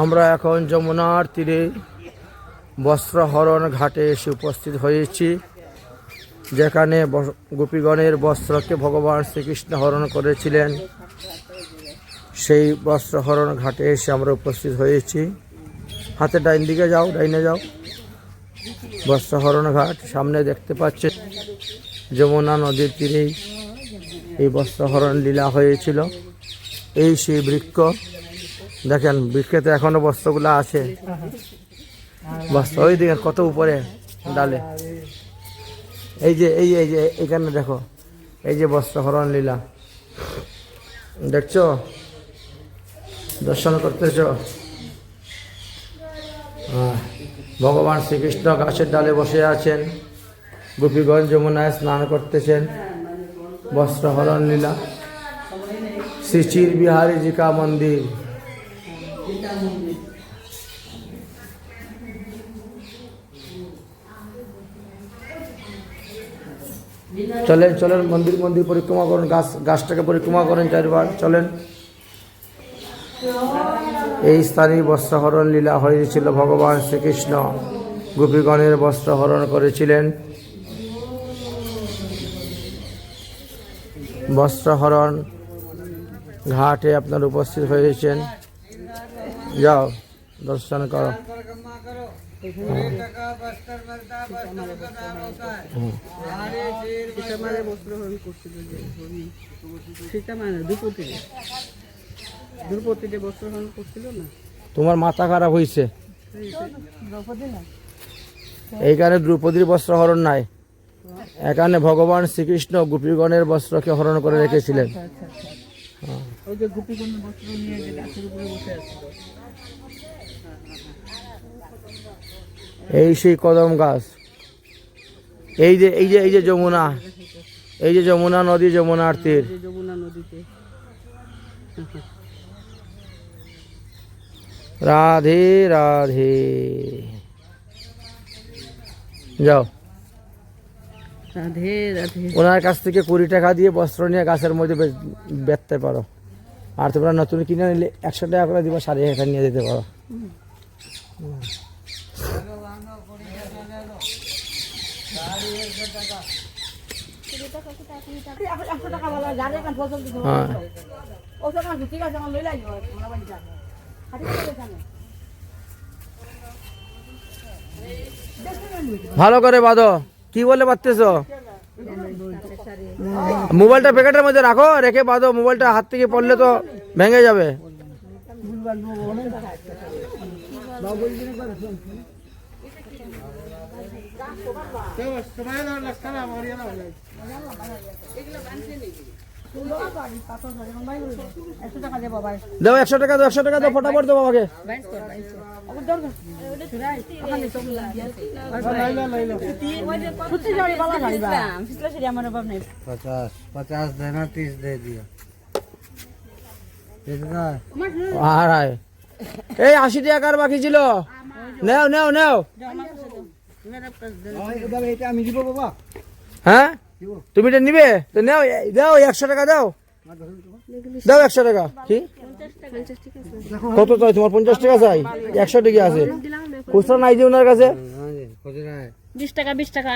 আমরা এখন যমুনার তীরে বস্ত্রহরণ ঘাটে এসে উপস্থিত হয়েছি, যেখানে গোপীগণের বস্ত্রকে ভগবান শ্রীকৃষ্ণ হরণ করেছিলেন। সেই বস্ত্রহরণ ঘাটে এসে আমরা উপস্থিত হয়েছি। হাতে ডাইন দিকে যাও, ডাইনে যাও। বস্ত্রহরণ ঘাট সামনে দেখতে পাচ্ছে, যমুনা নদীর তীরেই এই বস্ত্রহরণ লীলা হয়েছিল। এই সেই বৃক্ষ দেখেন বৃক্ষতে এখনও বস্ত্রগুলো আছে। বস্ত্র ওই দিকে কত উপরে ডালে। এই যে এই যে এই যে, এখানে দেখো, এই যে বস্ত্রহরণ লীলা। দেখছ? দর্শন করতেছ? ভগবান শ্রীকৃষ্ণ গাছের ডালে বসে আছেন। গোপীগঞ্জ যমুনায় স্নান করতেছেন। বস্ত্রহরণ লীলা। শ্রী চির বিহারী জিকা মন্দির। চলেন চলেন, মন্দির মন্দির পরিক্রমা করুন, গাছ, গাছটাকে পরিক্রমা করেন চারবার, চলেন। এই স্থানে বস্ত্রহরণ লীলা হয়েছিল, ভগবান শ্রীকৃষ্ণ গোপীগণের বস্ত্রহরণ করেছিলেন। বস্ত্রহরণ ঘাটে আপনার উপস্থিত হয়েছেন। যাও, দর্শন করো। তোমার মাথা খারাপ হয়েছে না এইখানে দ্রৌপদীর বস্ত্র হরণ নাই। এখানে ভগবান শ্রীকৃষ্ণ গোপীগণের বস্ত্রকে হরণ করে রেখেছিলেন। ওই যে গোপীগণের বস্ত্র নিয়ে যে গাছের উপরে বসে আছে। এই সেই কদম গাছ। এই যে এই যে এই যে যমুনা। এই যে যমুনা নদী যমুনার তীর। যমুনা নদীতে। রাধে রাধে। যাও। ওনার কাছ থেকে কুড়ি টাকা দিয়ে বস্ত্র নিয়ে গাছের মধ্যে বেচতে পারো। আর তোমরা নতুন কিনে নিলে একশো টাকা করে দিবা, সাড়ে এখানে নিয়ে যেতে পারো। হ্যাঁ। ভালো করে বাঁধো। কি বলে পারতেছ মোবাইলটা প্যাকেটের মধ্যে রাখো, রেখে বাঁধো, মোবাইলটা হাত থেকে পড়লে তো ভেঙে যাবে। দাও একশো টাকা দাও একশো টাকা দাও ফটাফট দাও বাবাকে। এই আশি টাকার বাকি ছিল? নেও নেও নেও। হ্যাঁ? তুমি এটা নিবে? তো নাও দাও একশো টাকা দাও। দাও একশো টাকা। কি? কত চাই? তোমার পঞ্চাশ টাকা চাই। একশো টাকা আছে। খুচরা নাই যে ওনার কাছে? বিশ টাকা বিশ টাকা।